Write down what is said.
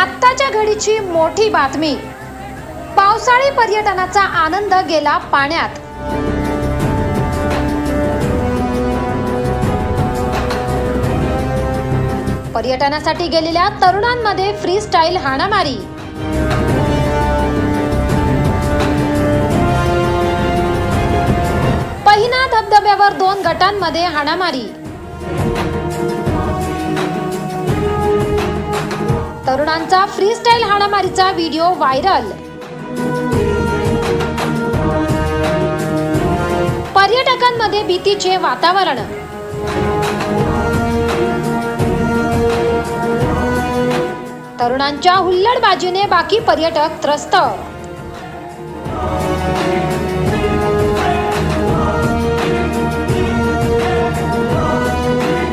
आत्ताच्या घडीची मोठी बातमी. पावसाळी पर्यटनाचा आनंद गेला पाण्यात. पर्यटनासाठी गेलेल्या तरुणांमध्ये फ्री स्टाईल हाणामारी. पहिना धबधब्यावर दोन गटांमध्ये हाणामारी. तरुणांचा फ्रीस्टाईल हाणामारीचा व्हिडिओ व्हायरल पर्यटकांमध्ये भीतीचे वातावरण. तरुणांच्या हुल्लडबाजीने बाकी पर्यटक त्रस्त.